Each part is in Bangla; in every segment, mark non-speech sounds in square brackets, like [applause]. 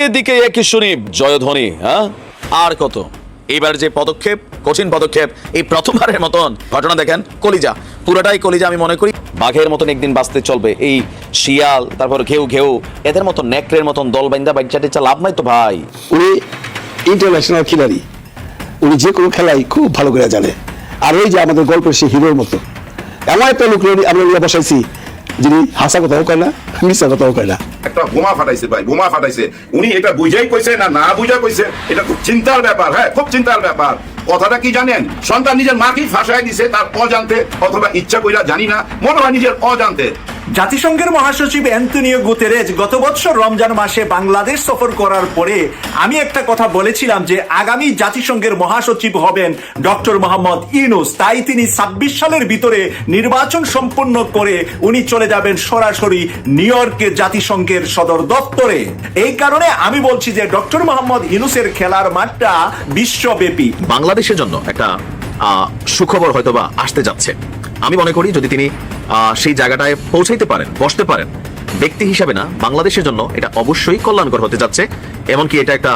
এদিকে একই শুনি জয়ধ্বনি হ্যাঁ? আর কত? এবার যে পদক্ষেপ কঠিন পদক্ষেপ এই প্রথমবারের মতন ঘটনা দেখেন কলিজা। পুরোটাই কলিজা আমি মনে করি। বাঘের মতন একদিন বাঁচতে চলবে। এই শিয়াল তারপর ঘেউ ঘেউ এদের মতন নেকড়ের মতন দল বাইন্দা বাইচা টেচা লাভ নাই তো ভাই? উনি ইন্টারন্যাশনাল খিলাড়ি। উনি যে কোনো খেলাই খুব ভালো করে জানে। আর ওই যে আমাদের গল্পের সেই হিরোর মতো। এমন একটা লোক রে আমরা বসাইছি। যিনি হাসা কথাও কয় না মিশা কথাও কয় না। একটা বোমা ফাটাইছে ভাই, বোমা ফাটাইছে। উনি এটা বুঝাই কইছে না না বুঝা কইছে? এটা খুব চিন্তার ব্যাপার হ্যাঁ খুব চিন্তার ব্যাপার। কথাটা কি জানেন? সন্তান নিজের মাকেই ফাঁসায় দিছে, তার অজান্তে, অথবা ইচ্ছা কইরা জানি না, মনে হয় নিজের অজান্তে। জাতিসংঘের মহাসচিব অ্যান্টনিও গুতেরেজ গত বছর রমজান মাসে বাংলাদেশ সফর করার পরে আমি একটা কথা বলেছিলাম যে আগামী জাতিসংঘের মহাসচিব হবেন ডক্টর মোহাম্মদ ইউনুস। তাই তিনি ছাব্বিশ সালের ভিতরে নির্বাচন সম্পন্ন করে উনি চলে যাবেন সরাসরি নিউ ইয়র্কের জাতিসংঘের সদর দপ্তরে। এই কারণে আমি বলছি যে ডক্টর মোহাম্মদ ইউনুসের খেলার মাঠটা বিশ্বব্যাপী। বাংলাদেশের জন্য একটা সুখবর হয়তোবা আসতে যাচ্ছে। আমি মনে করি যদি তিনি সেই জায়গাটায় পৌঁছাইতে পারেন, বসতে পারেন। ব্যক্তি হিসাবে না, বাংলাদেশের জন্য এটা অবশ্যই কল্যাণকর হতে যাচ্ছে। এমনকি এটা একটা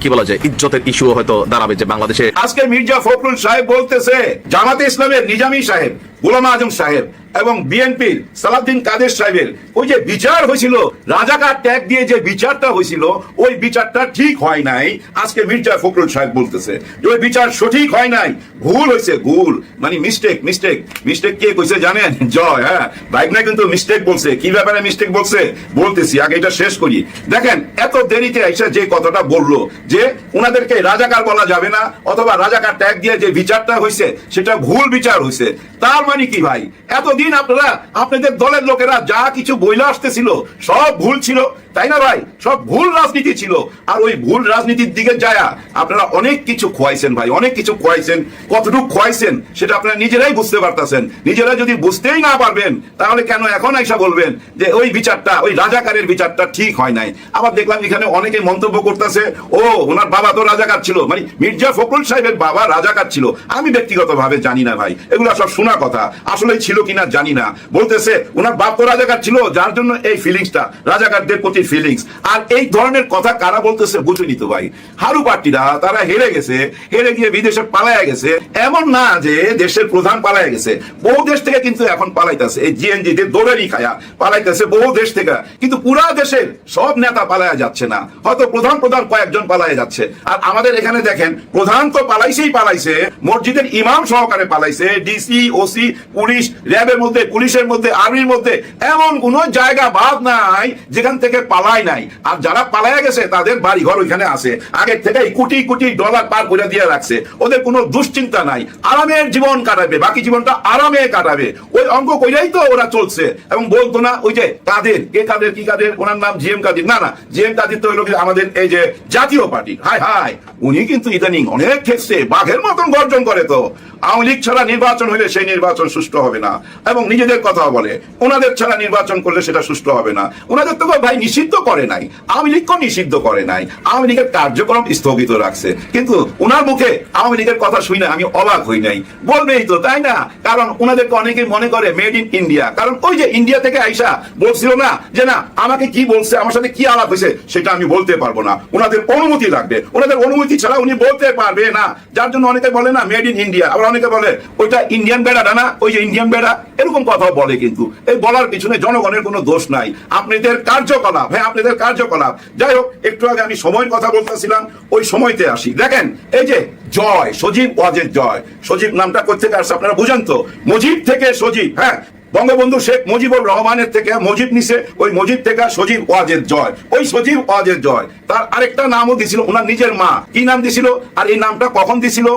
কি বলা যায়, ইজ্জতের ইস্যু হয়তো দাঁড়াবে যে বাংলাদেশে আজকে মির্জা ফখরুল সাহেব বলতেছে, জামাতে ইসলামের নিজামী সাহেব, গোলাম আজম সাহেব এবং বিএনপির সালাউদ্দিন কাদের সাহেবের। ওই যে বিচার হয়েছিল, রাজাকার ট্যাগ দিয়ে যে বিচারটা হয়েছিল, ওই বিচারটা ঠিক হয় নাই, আজকে মির্জা ফখরুল সাহেব বলতেছে। যে ওই বিচার সঠিক হয় নাই, ভুল হয়েছে, ভুল। মানে মিস্টেক মিস্টেক মিস্টেক কে কইছে জানেন? [laughs] জয় হ্যাঁ? না কিন্তু মিস্টেক বলছে। কি ব্যাপারে মিস্টেক বলছে? বলতেছি, আগে এটা শেষ করি। দেখেন, এত দেরিতে এসে যে কথাটা বলল যে ওনাদেরকে রাজাকার বলা যাবে না, অথবা রাজাকার ট্যাগ দিয়ে যে বিচারটা হয়েছে সেটা ভুল বিচার হয়েছে তার মানে কি ভাই? এতদিন আপনারা, আপনাদের দলের লোকেরা যা কিছু বইলে আসতেছিল, সব ভুল ছিল, তাই না ভাই? সব ভুল রাজনীতি ছিল। আর ওই ভুল রাজনীতির দিকে যায়া আপনারা অনেক কিছু খোয়াইছেন ভাই, অনেক কিছু খোয়াইছেন। কতটুকু খোয়াইছেন, সেটা আপনারা নিজেরাই বুঝতে পারতেছেন। নিজেরা যদি বুঝতেই না পারবেন, তাহলে কেন এখন আইসা বলবেন যে ওই বিচারটা, ওই রাজাকারের বিচারটা ঠিক হয় নাই? আবার দেখলাম এখানে অনেকে মন্তব্য করতেছে, ও, ওনার বাবা তো রাজাকার ছিল। মানে মির্জা ফখরুল সাহেবের বাবা রাজাকার ছিল। আমি ব্যক্তিগতভাবে জানি না ভাই, এগুলো সব শোনা কথা। আসলে ছিল কিনা জানি না। বলতেছে, ওনার বাপ তো রাজাকার ছিল, যার জন্য এই ফিলিংসটা রাজাকারদের প্রতি ফিলিংস আর এই ধরনের কথা কারা বলতেছে বুঝে নিত ভাই। হারু পার্টিরা, তারা হেরে গেছে, হেরে গিয়ে বিদেশে পালায়া গেছে। এমন না যে দেশের প্রধান পালায়া গেছে। বহু দেশ থেকে কিন্তু এখন পালাইতেছে। এই জিএনজি দের দোলেরই খায়া পালাইতেছে বহু দেশ থেকে। কিন্তু পুরা দেশের সব নেতা পালায়া যাচ্ছে না। প্রধান প্রধান কয়েকজন পালায়া যাচ্ছে। আর আমাদের এখানে দেখেন, প্রধান তো পালাইছেই পালাইছে, মসজিদের ইমাম সহকারে পালাইছে, ডিসি, ওসি, পুলিশ, র্যাবের মধ্যে, পুলিশের মধ্যে, আর্মির মধ্যে, এমন কোন জায়গা বাদ নাই যেখান থেকে পালাই নাই। আর যারা পালায়া গেছে, তাদের বাড়ি ঘর ওইখানে আছে। আগে থেকেই কোটি কোটি ডলার পার করে দিয়ে রাখছে। ওদের কোনো দুশ্চিন্তা নাই। আরামের জীবন কাটাবে, বাকি জীবনটা আরামে কাটাবে। ওই অঙ্ক কইরাই তো ওরা চলছে। এবং বলতো না, ওই যে কাদের, কে কাদের, কি কাদের, ওনার নাম জিএম কাদের। না না, জিএম কাদের তো হইল কি আমাদের এই যে জাতীয় পার্টি। হাই হাই উনি কিন্তু ইদানিং অনেক ক্ষেত্রে বাঘের মতন গর্জন করে তো। আওয়ামী লীগ ছাড়া নির্বাচন হলে সেই নির্বাচন সুষ্ঠু হবে না। এবং নিজেদের কথা বলে ওনাদের ছাড়া নির্বাচন করলে সেটা সুষ্ঠু হবে না। ওনাদের তো ভাই নিষিদ্ধ করে নাই। আওয়ামী লীগকেও নিষিদ্ধ করে নাই। আওয়ামী লীগের কার্যক্রম স্থগিত রাখছে। কিন্তু ওনার মুখে আওয়ামী লীগের কথা শুই না আমি অবাক হই নাই। বলবেই তো, তাই না? কারণ ওনাদেরকে অনেকেই মনে করে মেড ইন ইন্ডিয়া। কারণ ওই যে ইন্ডিয়া থেকে আইসা বলছিল না যে, না, আমাকে কি বলছে? আমার সাথে কি আলাপ হয়েছে? সেটা আমি বলতে পারব না। ওনাদের অনুমতি লাগবে। ওনাদের অনুমতি ছাড়া উনি বলতে পারবে না। যার জন্য অনেকে বলে না মেড ইন ইন্ডিয়া আবার অনেকে বলে, ওইটা ইন্ডিয়ান বেড়াটা না ওই যে ইন্ডিয়ান বেড়া এরকম কথাও বলে কিন্তু। এই বলার পিছনে জনগণের কোনো দোষ নাই। আপনাদের কার্যকলাপ হ্যাঁ আপনাদের কার্যকলাপ। যাই হোক, একটু আগে আমি সময়ের কথা বলতেছিলাম, ওই সময়তে আসি। দেখেন, এই যে জয়, সজীব ওয়াজের জয়। সজীব নামটা কোথেকে আসছে আপনারা বুঝেন তো? মজিব থেকে সজীব হ্যাঁ বঙ্গবন্ধু শেখ মুজিবুর রহমানের থেকে মুজিব নিছে, ওই মুজিব থেকে সজীব ওয়াজের জয়। ওই সজীব ওয়াজের জয়। তার আরেকটা নামও দিছিল ওনার নিজের মা। কি নাম দিছিল? আর এই নামটা কখন দিছিল?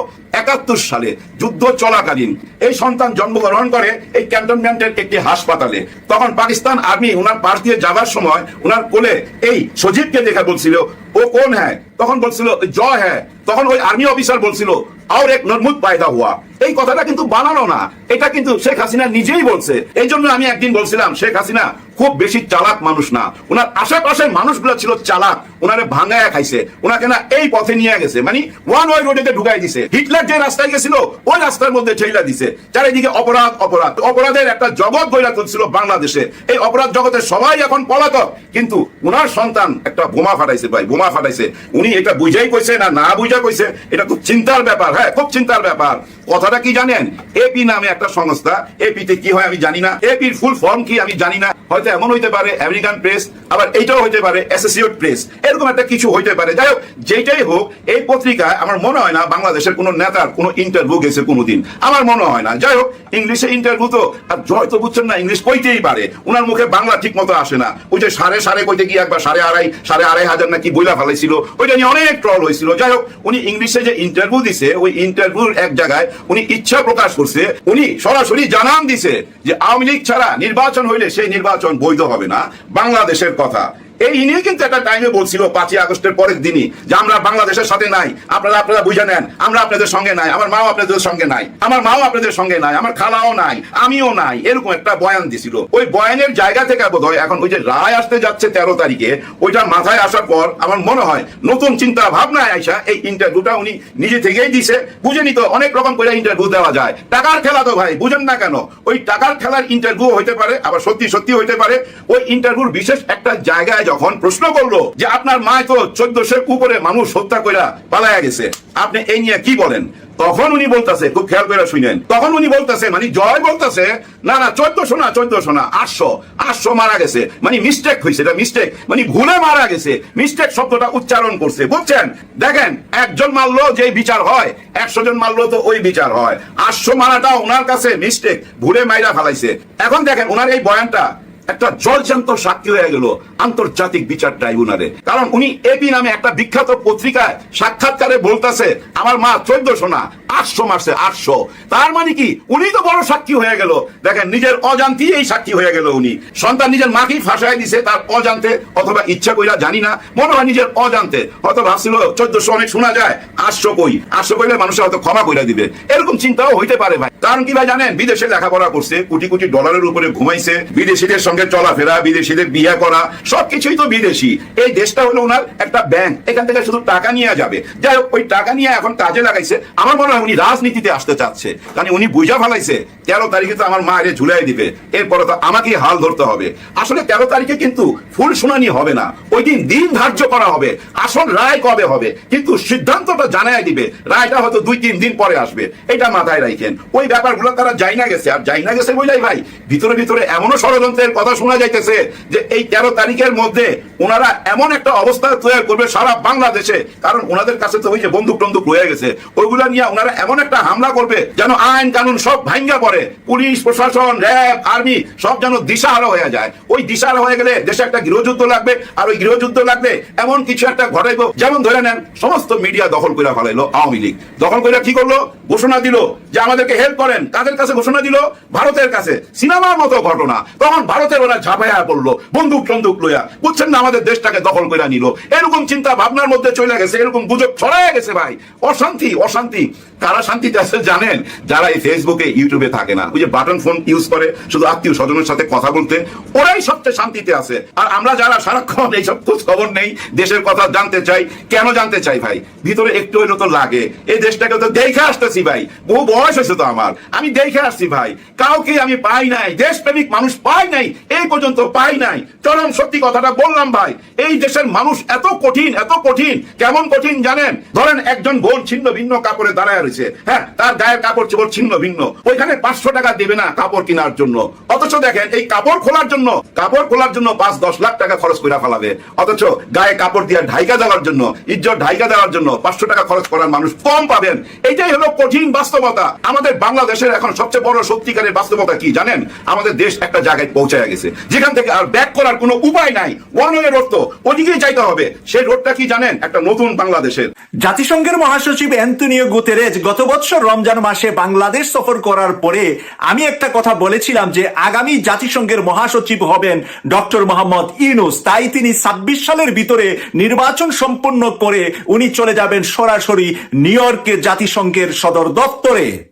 একাত্তর সালে, যুদ্ধ চলাকালীন। এই সন্তান জন্মগ্রহণ করে এই ক্যান্টনমেন্টের একটি হাসপাতালে। তখন পাকিস্তান আর্মি ওনার পাশ দিয়ে যাবার সময় ওনার কোলে এই সজীবকে দেখা বলছিল, ও কোন হ্যাঁ তখন বলছিল, জয় হ্যাঁ তখন ওই আর্মি অফিসার বলছিল আর এক নরমুদ পায়দা হওয়া এই কথাটা কিন্তু বানানো না। এটা কিন্তু শেখ হাসিনা নিজেই বলছে। এই জন্য আমি একদিন বলছিলাম, শেখ হাসিনা খুব বেশি চালাক মানুষ না। ওনার আশেপাশের মানুষগুলো ছিল চালাক, ওনারে ভাঙায়া খাইছে। ওনাকে না এই পথে নিয়ে গেছে। মানে ওয়ান ওয়ে রোডেতে ঢুকাই দিছে। হিটলার যে রাস্তায় গেছিল, ওই রাস্তার মধ্যে ঠেলা দিছে। চারিদিকে অপরাধ অপরাধ। অপরাধের একটা জগৎ গইরা তুলছিল বাংলাদেশে। এই অপরাধ জগতে সবাই এখন পলাতক। কিন্তু ওনার সন্তান একটা বোমা ফাটাইছে ভাই, বোমা ফাটাইছে। উনি এটা বুঝাই কইছে না না বুঝা কইছে, এটা খুব চিন্তার ব্যাপার। হ্যাঁ খুব চিন্তার ব্যাপার। কথাটা কি জানেন? এপি নামে একটা সংস্থা এপিতে কি হয় আমি জানি না। এপির ফুল ফর্ম কি আমি জানি না। হয়তো এমন হইতে পারে আমেরিকান প্রেস আবার এইটাও হইতে পারে অ্যাসোসিয়েট প্রেস এরকম একটা কিছু হইতে পারে। যাই হোক যেটাই হোক, এই পত্রিকায় আমার মনে হয় না বাংলাদেশের কোনো নেতার কোনো ইন্টারভিউ গেছে কোনোদিন। আমার মনে হয় না। যাই হোক, ইংলিশে ইন্টারভিউ তো, আর জয় তো বুঝছেন না, ইংলিশ কইতেই পারে। ওনার মুখে বাংলা ঠিক মতো আসে না। ওই যে সাড়ে সাড়ে কইতে গিয়ে একবার সাড়ে আড়াই সাড়ে আড়াই হাজার নাকি বইলা ফেলাইছিল, ওইটা নিয়ে অনেক ট্রল হয়েছিল যাই হোক, উনি ইংলিশে যে ইন্টারভিউ দিছে, ওই ইন্টারভিউর এক জায়গায় উনি ইচ্ছা প্রকাশ করছে, উনি সরাসরি জানান দিছে যে আওয়ামী লীগ ছাড়া নির্বাচন হইলে সেই নির্বাচন বৈধ হবে না। বাংলাদেশের কথা। এই ইনি কিন্তু একটা টাইমে বলছিল পাঁচই আগস্টের পরের দিনই যে আমরা বাংলাদেশের সাথে নাই। আপনারা আপনারা বুঝে নেন, আমরা আপনাদের সঙ্গে নাই, আমার মাও আপনাদের সঙ্গে নাই, আমার মাও আপনাদের সঙ্গে নাই, আমার খালাও নাই, আমিও নাই, এরকম একটা বয়ান দিছিল। ওই বয়ানের জায়গা থেকে বোধ হয় এখন ওই যে রায় আসতে যাচ্ছে তেরো তারিখে, ওইটা মাথায় আসার পর আমার মনে হয় নতুন চিন্তা ভাবনায় আইসা এই ইন্টারভিউটা উনি নিজে থেকেই দিছে। বুঝে নিত, অনেক রকম করে ইন্টারভিউ দেওয়া যায়। টাকার খেলা তো ভাই, বুঝেন না কেন? ওই টাকার খেলার ইন্টারভিউ হইতে পারে, আবার সত্যি সত্যি হইতে পারে। ওই ইন্টারভিউর বিশেষ একটা জায়গায় যখন প্রশ্ন করল যে আপনার মায় তো চোদ্দশোর উপরে মানুষ হত্যা কইরা পালায়া গেছে, আপনি এই নিয়ে কি বলেন? তখন উনি বলতেছে, খুব খেয়াল করে শুনেন, তখন উনি বলতেছে মানে জয় বলতেছে, না না, চোদ্দশো না চোদ্দশো না, আটশো আটশো মারা গেছে মানে মিস্টেক হয়েছে এটা মিস্টেক মানে ভুলে মারা গেছে মিস্টেক শব্দটা উচ্চারণ করছে, বুঝছেন? দেখেন, একজন মারলো যে বিচার হয়, একশো জন মারলো তো ওই বিচার হয়, আটশো মারাটা ওনার কাছে মিস্টেক ভুলে মাইরা ফেলাইছে। এখন দেখেন, ওনার এই বয়ানটা একটা জলজান্ত সাক্ষী হয়ে গেল আন্তর্জাতিক বিচার ট্রাইব্যুনালে। কারণ উনি এপি নামে একটা বিখ্যাত পত্রিকায় সাক্ষাৎকারে বলতেছে, আমার মা চোদ্দশো না, আটশো মারছে, আটশো। তার মানে কি? উনি তো বড় সাক্ষী হয়ে গেল। দেখেন, নিজের অজান্তি এই সাক্ষী হয়ে গেল উনি। সন্তান নিজের মাকেই ফাঁসায় দিছে, তার অজান্তে, অথবা ইচ্ছা কইরা জানি না, মনে হয় নিজের অজান্তে। হয়তো ভাবছিল চোদ্দশো অনেক শোনা যায়, আটশো কই? আটশো কইলে মানুষের হয়তো ক্ষমা কইরা দিবে। এরকম চিন্তাও হইতে পারে ভাই। কারণ কি ভাই জানেন, বিদেশে লেখাপড়া করছে, কোটি কোটি ডলারের উপরে ঘুমাইছে, বিদেশিদের সঙ্গে চলাফেরা, বিদেশিদের বিয়ে করা, সবকিছুই তো বিদেশি। এই দেশটা হলো ওনার একটা ব্যাংক এখান থেকে শুধু টাকা নিয়ে যাবে। যাই হোক, ওই টাকা নিয়ে এখন কাজে লাগাইছে। আমার মনে হয় উনি রাজনীতিতে আসতে চাচ্ছে। কারণ উনি বুঝা ফেলাইছে তেরো তারিখে তো আমার মা এর ঝুলাই দিবে। এরপরে তো আমাকে হাল ধরতে হবে। আসলে তেরো তারিখে কিন্তু ফুল শুনানি হবে না। ওই দিন দিন ধার্য করা হবে। আসল রায় কবে হবে? কিন্তু সিদ্ধান্তটা জানাই দিবে। রায়টা হয়তো দুই, তিন দিন পরে আসবে। এটা মাথায় রাখেন। ওই ব্যাপারগুলো তারা যাই না গেছে। আর যাই না গেছে বোঝাই ভাই, ভিতরে ভিতরে এমনও ষড়যন্ত্রের কথা শোনা যাইতেছে যে এই তেরো তারিখের মধ্যে ওনারা এমন একটা অবস্থা তৈরি করবে সারা বাংলাদেশে। কারণ ওনাদের কাছে তো ওই যে বন্দুক টন্দুক রয়ে গেছে। ওইগুলা নিয়ে ওনারা এমন একটা হামলা করবে যেন আইন কানুন সব ভাঙ্গা পড়ে। পুলিশ, প্রশাসন, র্যাব, আর্মি সব যেন দিশাহারা হয়ে যায়। ওই দিশাহারা হয়ে গেলে দেশে একটা গৃহযুদ্ধ লাগবে আর ওই গৃহযুদ্ধ লাগবে এমন কিছু একটা ঘটাইবো। যেমন ধরে নেন, সমস্ত মিডিয়া দখল করে ফেলাইলো আওয়ামী লীগ। দখল করে কি করল? ঘোষণা দিল যে আমাদেরকে হেল্প করেন। কাদের কাছে ঘোষণা দিল? ভারতের কাছে। সিনেমার মতো ঘটনা। তখন ভারতের ওরা ঝাঁপাইয়া পড়ল, বন্দুক টন্দুক লইয়া। বুঝছেন না, আমাদের দেশটাকে দখল করে নিল। এরকম চিন্তা ভাবনার মধ্যে চলে গেছে, এরকম গুজব ছড়ায় গেছে ভাই। অশান্তি অশান্তি। কারা শান্তিতে আছে জানেন? যারা এই ফেসবুকে ইউটিউবে থাকে না। ওই যে বাটন ফোন ইউজ করে, শুধু আত্মীয় স্বজনের সাথে কথা বলতে, ওরাই সবচেয়ে শান্তিতে আছে। আর আমরা যারা সারাক্ষণ এইসব খোঁজ খবর নেই, দেশের কথা জানতে চাই, কেন জানতে চাই ভাই? ভিতরে একটু হইল তো লাগে। এই দেশটাকে তো দেখে আসতেছি ভাই। বহু বয়স হয়েছে তো আমার। আমি দেখে আসছি ভাই। কাউকে আমি পাই নাই। দেশপ্রেমিক মানুষ পাই নাই। এই পর্যন্ত পাই নাই। চরম সত্যি কথাটা বললাম ভাই। এই দেশের মানুষ এত কঠিন এত কঠিন, কেমন কঠিন জানেন? ধরেন একজন বোন ছিন্ন ভিন্ন কাপড়ে দাঁড়ায় রয়েছে হ্যাঁ? তার গায়ের কাপড় চোপড় ছিন্ন ভিন্ন। ওইখানে পাঁচশো টাকা দেবে না কাপড় কেনার জন্য। অথচ দেখেন, এই কাপড় খোলার জন্য, কাপড় খোলার জন্য পাঁচ, দশ লাখ টাকা খরচ করে ফেলাবে। অথচ গায়ে কাপড় দিয়ে ঢাইকা দেওয়ার জন্য, ইজ্জত ঢাইকা দেওয়ার জন্য পাঁচশো টাকা খরচ করার মানুষ কম পাবেন। এইটাই হলো কঠিন বাস্তবতা। আমাদের বাংলাদেশের এখন সবচেয়ে বড় সত্যিকারের বাস্তবতা কি জানেন? আমাদের দেশ একটা জায়গায় পৌঁছায় গেছে। যেখান থেকে আর ব্যাক করার কোনো উপায় নাই। ওয়ান ওয়ে রোড তো, ওদিকেই যাইতে হবে। সেই রোডটা কি জানেন? একটা নতুন বাংলাদেশের। জাতিসংঘের মহাসচিব অ্যান্টনিও গুতেরেজ গত বছর রমজান মাসে বাংলাদেশ সফর করার পরে আমি একটা কথা বলেছিলাম যে আগামী জাতিসংঘের মহাসচিব হবেন ডক্টর মোহাম্মদ ইউনুস। তাই তিনি ছাব্বিশ সালের ভিতরে নির্বাচন সম্পন্ন করে উনি চলে যাবেন সরাসরি নিউ ইয়র্কের জাতিসংঘের সদর দপ্তরে।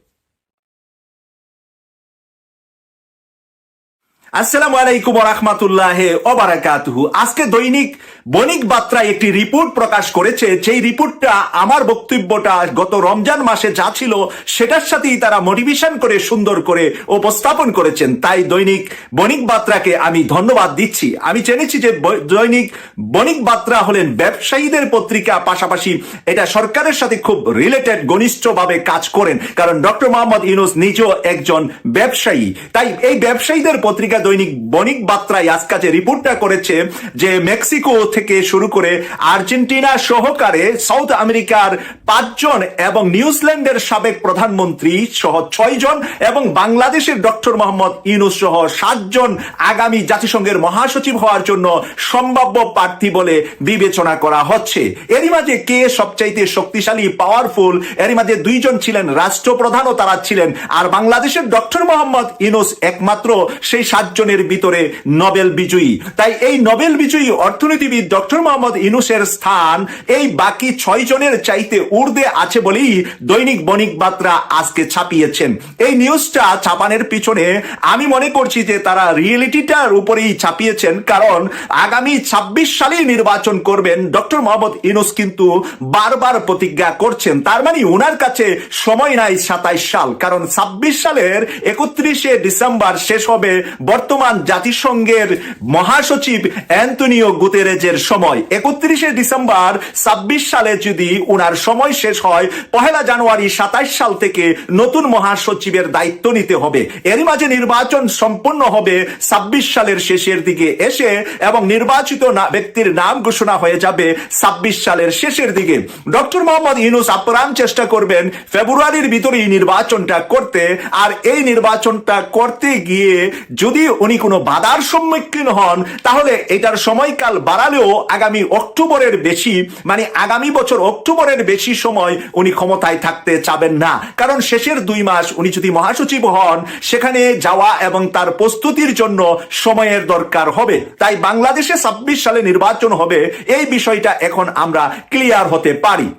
আসসালামু আলাইকুম রহমতুল্লাহ ওবারাকাতুহু আজকে দৈনিক বণিক বার্তায় একটি রিপোর্ট প্রকাশ করেছে। সেই রিপোর্টটা আমার বক্তব্যটা গত রমজান মাসে যা ছিল, সেটার সাথেই তারা মোটিভেশন করে, সুন্দর করে উপস্থাপন করেছেন। তাই দৈনিক বণিক বার্তাকে আমি ধন্যবাদ দিচ্ছি। আমি জেনেছি যে দৈনিক বণিক বার্তা হলেন ব্যবসায়ীদের পত্রিকা, পাশাপাশি এটা সরকারের সাথে খুব রিলেটেড ঘনিষ্ঠভাবে কাজ করেন। কারণ ডক্টর মোহাম্মদ ইউনুস নিজেও একজন ব্যবসায়ী। তাই এই ব্যবসায়ীদের পত্রিকা দৈনিক বণিক বার্তায় আজ কাছে রিপোর্টটা করেছে যে মেক্সিকো থেকে শুরু করে আর্জেন্টিনা সহকারে সাউথ আমেরিকার পাঁচজন এবং নিউজিল্যান্ডের সাবেক প্রধানমন্ত্রী সহ ছয়জন এবং বাংলাদেশের ডক্টর মোহাম্মদ ইউনুস সহ সাতজন আগামী জাতিসংঘের মহাসচিব হওয়ার জন্য সম্ভাব্য প্রার্থী বলে বিবেচনা করা হচ্ছে। এরই মাঝে কে সবচাইতে শক্তিশালী পাওয়ারফুল এরই মাঝে দুইজন ছিলেন রাষ্ট্রপ্রধানও তারা ছিলেন। আর বাংলাদেশের ডক্টর মোহাম্মদ ইউনুস একমাত্র, সেই সাতজনের ভিতরে নোবেল বিজয়ী। তাই এই নোবেল বিজয়ী অর্থনীতিবিদ ডক্টর মোহাম্মদ ইউনুসের স্থান এই বাকি ছয় জনের চাইতে ঊর্ধ্বে আছে বলেই দৈনিক বণিক বার্তা আজকে ছাপিয়েছেন। এই নিউজটা ছাপানের পিছনে আমি মনে করছি যে তারা রিয়েলিটিটার উপরেই ছাপিয়েছেন, কারণ আগামী ছাব্বিশ সালেই নির্বাচন করবেন ডক্টর মোহাম্মদ ইনুস কিন্তু বারবার প্রতিজ্ঞা করছেন। তার মানে ওনার কাছে সময় নাই সাতাইশ সাল, কারণ ছাব্বিশ সালের একত্রিশে ডিসেম্বর শেষ হবে বর্তমান জাতিসংঘের মহাসচিব অ্যান্টনিও গুতেরেজের সময়। একত্রিশে ডিসেম্বর ছাব্বিশ সালে যদি ওনার সময় শেষ হয়, পহেলা জানুয়ারি সাতাইশ সাল থেকে নতুন মহাসচিবের দায়িত্ব নিতে হবে। এরই মাঝে নির্বাচন সম্পন্ন হবে ছাব্বিশ সালের শেষের দিকে এসে এবং নির্বাচিত ব্যক্তির নাম ঘোষণা হয়ে যাবে ছাব্বিশ সালের শেষের দিকে। ডক্টর মোহাম্মদ ইউনুস আপ্রাণ চেষ্টা করবেন ফেব্রুয়ারির ভিতরেই নির্বাচনটা করতে। আর এই নির্বাচনটা করতে গিয়ে যদি উনি কোনো বাধার সম্মুখীন হন, তাহলে এটার সময়কাল বাড়ালেও আগামী অক্টোবরের বেশি মানে আগামী বছর অক্টোবরের বেশি সময় উনি ক্ষমতায় থাকতে চাবেন না। কারণ শেষের দুই মাস উনি যদি মহাসচিব হন, সেখানে যাওয়া এবং তার প্রস্তুতির জন্য সময়ের দরকার হবে। তাই বাংলাদেশে ছাব্বিশ সালে নির্বাচন হবে, এই বিষয়টা এখন আমরা ক্লিয়ার হতে পারি।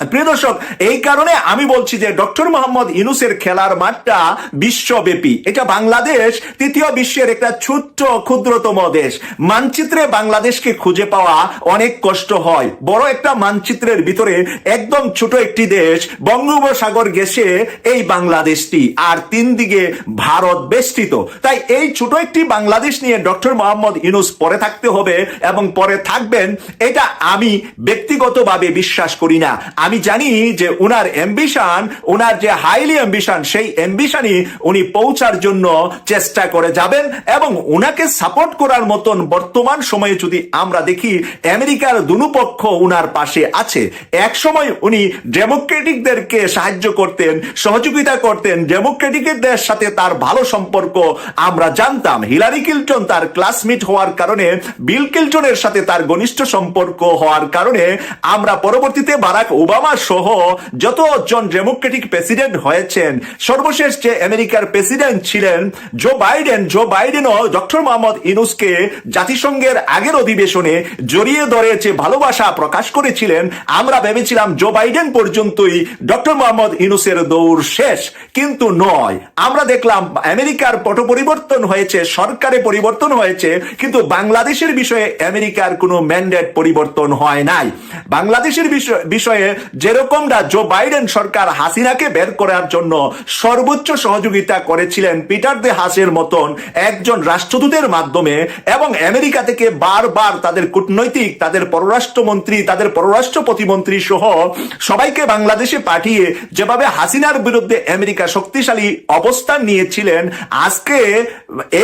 প্রিয় দর্শক, এই কারণে আমি বলছি যে ডক্টর মোহাম্মদ ইনুসের খেলার মাঠটা বিশ্বব্যাপী। এটা বাংলাদেশ, তৃতীয় বিশ্বের একটা ছোট্ট, ক্ষুদ্রতম দেশ। মানচিত্রে বাংলাদেশকে খুঁজে পাওয়া অনেক কষ্ট হয়। বড় একটা মানচিত্রের ভিতরে একদম ছোট একটি দেশ, বঙ্গোপসাগর গেছে এই বাংলাদেশটি, আর তিন দিকে ভারত বেষ্টিত। তাই এই ছোট একটি বাংলাদেশ নিয়ে ডক্টর মোহাম্মদ ইনুস পরে থাকতে হবে এবং পরে থাকবেন, এটা আমি ব্যক্তিগতভাবে বিশ্বাস করি না। আমি জানি যে উনার অ্যাম্বিশন উনার যে হাইলি অ্যাম্বিশন সেই অ্যাম্বিশনই উনি পৌঁছার জন্য চেষ্টা করে যাবেন এবং উনাকে সাপোর্ট করার মতন বর্তমান সময়ে যদি আমরা দেখি, আমেরিকার দুপক্ষ উনার পাশে আছে। এক সময় উনি ডেমোক্রেটিকদেরকে সাহায্য করতেন, সহযোগিতা করতেন ডেমোক্রেটিকদের সাথে তার ভালো সম্পর্ক আমরা জানতাম। হিলারি ক্লিন্টন তার ক্লাসমেট হওয়ার কারণে, বিল ক্লিন্টনের সাথে তার ঘনিষ্ঠ সম্পর্ক হওয়ার কারণে আমরা পরবর্তীতে বারাক ওবামা সহ যতজন ডেমোক্রেটিক প্রেসিডেন্ট হয়েছেন, সর্বশেষ যে আমেরিকার প্রেসিডেন্ট ছিলেন জো বাইডেন জো বাইডেনও ডক্টর মোহাম্মদ ইনুসকে জাতিসংঘের আগের অধিবেশনে জড়িয়ে ধরে যে ভালোবাসা প্রকাশ করেছিলেন, আমরা ভেবেছিলাম জো বাইডেন পর্যন্তই ডক্টর মোহাম্মদ ইনুসের দৌড় শেষ, কিন্তু নয়। আমরা দেখলাম আমেরিকার পট পরিবর্তন হয়েছে, সরকারে পরিবর্তন হয়েছে, কিন্তু বাংলাদেশের বিষয়ে আমেরিকার কোনো ম্যান্ডেট পরিবর্তন হয় নাই। বাংলাদেশের বিষয়ে যেরকমটা জো বাইডেন সরকার হাসিনাকে বের করার জন্য সর্বোচ্চ সহযোগিতা করেছিলেন পিটার দে হাসের মতন একজন রাষ্ট্রদূতের মাধ্যমে এবং আমেরিকা থেকে বারবার তাদের কূটনৈতিক, তাদের পররাষ্ট্রমন্ত্রী, তাদের পররাষ্ট্র প্রতিমন্ত্রী সহ সবাইকে বাংলাদেশে পাঠিয়ে যেভাবে হাসিনার বিরুদ্ধে আমেরিকা শক্তিশালী অবস্থান নিয়েছিলেন, আজকে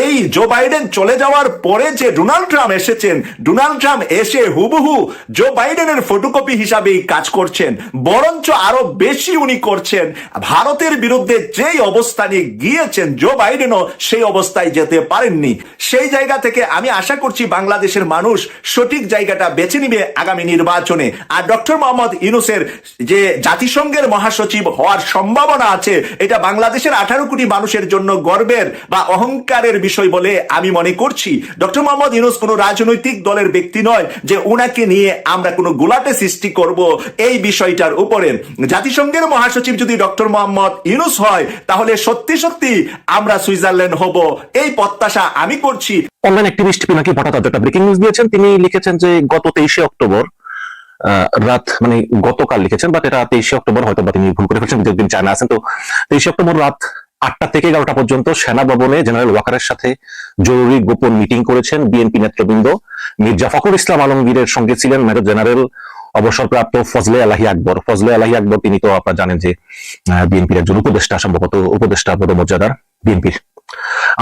এই জো বাইডেন চলে যাওয়ার পরে যে ডোনাল্ড ট্রাম্প এসেছেন ডোনাল্ড ট্রাম্প এসে হুবহু জো বাইডেনের ফটোকপি হিসাবেই কাজ করছেন, বরঞ্চ আরও বেশি উনি করছেন। ভারতের বিরুদ্ধে যেই অবস্থানে গিয়েছেন জো বাইডেনও সেই অবস্থায় যেতে পারেননি। সেই জায়গা থেকে আমি আশা করছি বাংলাদেশের মানুষ সঠিক জায়গাটা বেছে নিবে আগামী নির্বাচনে। আর ডক্টর মোহাম্মদ ইউনুসের যে জাতিসংঘের মহাসচিব হওয়ার সম্ভাবনা আছে, এটা বাংলাদেশের আঠারো কোটি মানুষের জন্য গর্বের বা অহংকারের বিষয় বলে আমি মনে করছি। ডক্টর মোহাম্মদ ইউনুস কোনো রাজনৈতিক দলের ব্যক্তি নয় যে ওনাকে নিয়ে আমরা কোনো গোলাটে সৃষ্টি করব। এই বিষয় বিষয়টার উপরে। জাতিসংঘের মহাসচিব যদি ডক্টর মোহাম্মদ ইউনুস হয়, তাহলে সত্যি সত্যি আমরা সুইজারল্যান্ড হব। এই প্রত্যাশা আমি করছি। অনলাইন অ্যাক্টিভিস্ট পিনাকি ভট্টাচার্য একটা ব্রেকিং নিউজ দিয়েছেন। তিনি লিখেছেন যে গত তেইশে অক্টোবর রাত মানে গতকাল লিখেছেন বাট এটা তেইশে অক্টোবর হয়তো বা তিনি ভুল করে ফেলছেন চায়না আছেন। তো তেইশে অক্টোবর রাত আটটা থেকে এগারোটা পর্যন্ত সেনা ভবনে জেনারেল ওয়াকারের সাথে জরুরি গোপন মিটিং করেছেন বিএনপি নেতৃবৃন্দ মির্জা ফখরুল ইসলাম আলমগীরের সঙ্গে ছিলেন মেজর জেনারেল অবসরপ্রাপ্ত ফজলে আলাহি আকবর। ফজলে আলাহি আকবর, তিনি তো আপনারা জানেন যে বিএনপির একজন উপদেষ্টা, সম্ভবত উপদেষ্টা পদমর্যাদার বিএনপির।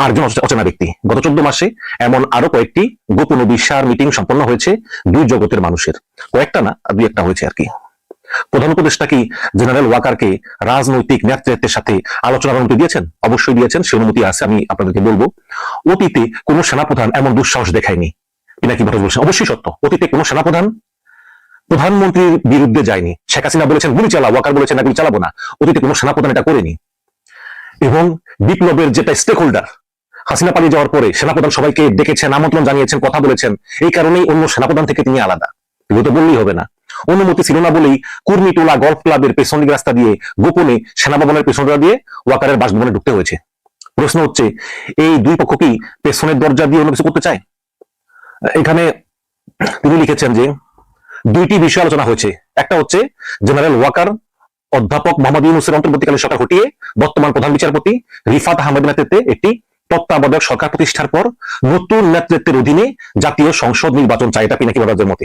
আর একজন অচেনা ব্যক্তি। গত চোদ্দ মাসে এমন আরও কয়েকটি গোপন ও বিশার মিটিং সম্পন্ন হয়েছে দুই জগতের মানুষের। কয়েকটা না, দুই একটা হয়েছে আর কি। প্রধান উপদেষ্টা কি জেনারেল ওয়াকারকে রাজনৈতিক নেতৃত্বের সাথে আলোচনার অনুমতি দিয়েছেন? অবশ্যই দিয়েছেন, সে অনুমতি আছে, আমি আপনাদেরকে বলব। অতীতে কোন সেনাপ্রধান এমন দুঃসাহস দেখায়নি। পিনাকি ভট্টাচার্য বলছেন? অবশ্যই সত্য। অতীতে কোন সেনাপ্রধান প্রধানমন্ত্রীর বিরুদ্ধে যায়নি। শেখ হাসিনা বলেছেন, গুলি চালা ওয়াকার বলেছেন না গুলি চালাবো না। অতীতে কোনো সেনাপ্রধান এটা করেনি। এবং বিপ্লবের যেটা স্টেক হোল্ডার হাসিনা পালিয়ে যাওয়ার পরে সেনাপ্রধান সবাইকে ডেকেছেন, আমন্ত্রণ জানিয়েছেন, কথা বলেছেন। এই কারণেই অন্য সেনাপ্রধান থেকে তিনি আলাদা। এগুলো তো বললেই হবে না। অনুমতি ছিল না বলেই কুর্মিটোলা গল্ফ ক্লাবের পেছন রাস্তা দিয়ে, গোপনে সেনাভবনের পেছন রাস্তা দিয়ে ওয়াকারের বাসভবনে ঢুকতে হয়েছে। প্রশ্ন হচ্ছে, এই দুই পক্ষ কি পেছনের দরজা দিয়ে অন্য কিছু করতে চায়? এখানে তিনি লিখেছেন যে দুইটি বিষয় আলোচনা হয়েছে। একটা হচ্ছে জেনারেল ওয়াকার অধ্যাপক মোহাম্মদ ইউনুসের অন্তর্বর্তীকালীন সরকার হটিয়ে বর্তমান প্রধান বিচারপতি রিফাত আহমেদ নেতৃত্বে একটি তত্ত্বাবধায়ক সরকার প্রতিষ্ঠার পর নতুন নেতৃত্বের অধীনে জাতীয় সংসদ নির্বাচন চাই, এটা পিনাকি বাজারের মতে?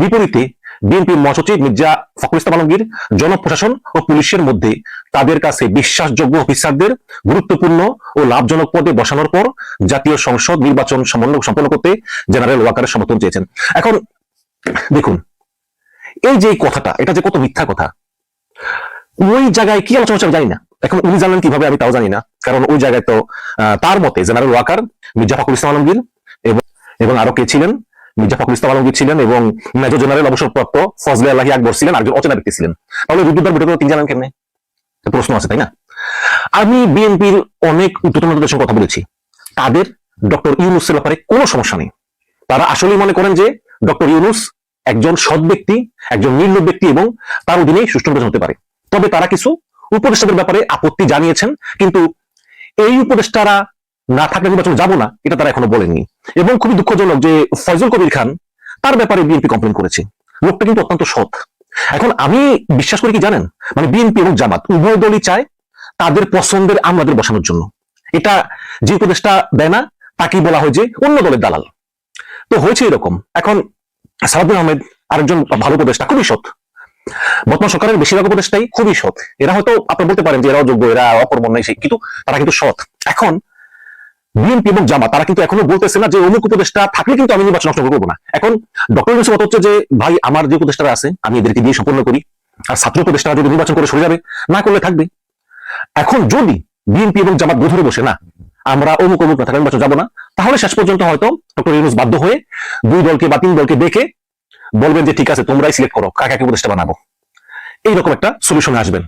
বিপরীতে বিএনপি মহাসচিব মির্জা ফখরুল ইসলাম আলমগীর, জনপ্রশাসন ও পুলিশের মধ্যে তাদের কাছে বিশ্বাসযোগ্য অফিসারদের গুরুত্বপূর্ণ ও লাভজনক পদে বসানোর পর জাতীয় সংসদ নির্বাচন সম্পন্ন করতে জেনারেল ওয়াকারের সমর্থন চেয়েছেন। এখন দেখুন, এই যে কথাটা, এটা যে কত মিথ্যা কথা, ওই জায়গায় কি আলোচনা হচ্ছে জানি না। এখন উনি জানেন কীভাবে, আমি তাও জানি না। কারণ ওই জায়গায় তো তার মতে জেনারেল ওয়াকার, মির্জা ফখরুল ইসলাম আলমগীর এবং এবং আরও কে ছিলেন? মির্জা ফখরুল ইসলাম আলমগীর ছিলেন এবং মেজর জেনারেল অবসরপ্রাপ্ত ফজলে আল্লাহি আকবর ছিলেন, আরেকজন অচেনা ব্যক্তি ছিলেন। তাহলে রুদ্রদার বৈঠকে তিনি জানেন কেমনে? প্রশ্ন আছে, তাই না? আমি বিএনপির অনেক উদ্যতন নেতাদের সঙ্গে কথা বলেছি। তাদের ডক্টর ইউনুসের ব্যাপারে কোনো সমস্যা নেই। তারা আসলেই মনে করেন যে ডক্টর ইউনুস একজন সৎ ব্যক্তি, একজন নির্লোভ ব্যক্তি এবং তার অধীনেই সুষ্ঠু নির্বাচন হতে পারে। তবে তারা কিছু উপদেষ্টাদের ব্যাপারে আপত্তি জানিয়েছেন, কিন্তু এই উপদেষ্টারা না থাকলে নির্বাচন যাব না, এটা তারা এখনও বলেননি। এবং খুবই দুঃখজনক যে ফয়জল কবির খান তার ব্যাপারে বিএনপি কমপ্লেন করেছে। লোকটা কিন্তু অত্যন্ত সৎ। এখন আমি বিশ্বাস করি কি জানেন? মানে বিএনপি এবং জামাত উভয় দলই চায় তাদের পছন্দের আমলাদের বসানোর জন্য। এটা যে উপদেষ্টা দেয় না, তাকেই বলা হয় যে অন্য দলের দালাল। তো হয়েছে এরকম। এখন সালাউদ্দিন আহমেদ আরেকজন ভালো উপদেষ্টা, খুবই সৎ। বর্তমান সরকারের বেশিরভাগ উপদেষ্টাই খুবই সৎ। এরা হয়তো আপনি বলতে পারেন যে এরাও যোগ্য, এরা অকর্মণ নাই সেই কিন্তু তারা কিন্তু সৎ। এখন বিএনপি এবং জামা তারা কিন্তু এখনও বলতেছে না যে অমুক উপদেষ্টা থাকলে কিন্তু আমি নির্বাচন অংশগ্রহণ করব না। এখন ডক্টর ইউনুসের কথা হচ্ছে যে, ভাই, আমার যে উপদেষ্টারা আছে, আমি এদেরকে দিয়ে সম্পন্ন করি। আর ছাত্র উপদেষ্টারা যদি নির্বাচন করে সরে যাবে, না করলে থাকবে। এখন যদি বিএনপি এবং জামাত ধরে বসে, না আমরা অমুক অমুক নেতাকে নির্বাচন যাব না। তাহলে শেষ পর্যন্ত হয়তো ডক্টর ইউনুস বাধ্য হয়ে দুই দলকে বা তিন দলকে দেখে বলবেন যে, ঠিক আছে, তোমরাই সিলেক্ট করো, কাকে কাকে উপদেষ্টা বানাবো। এইরকম একটা সলিউশনে আসবেন।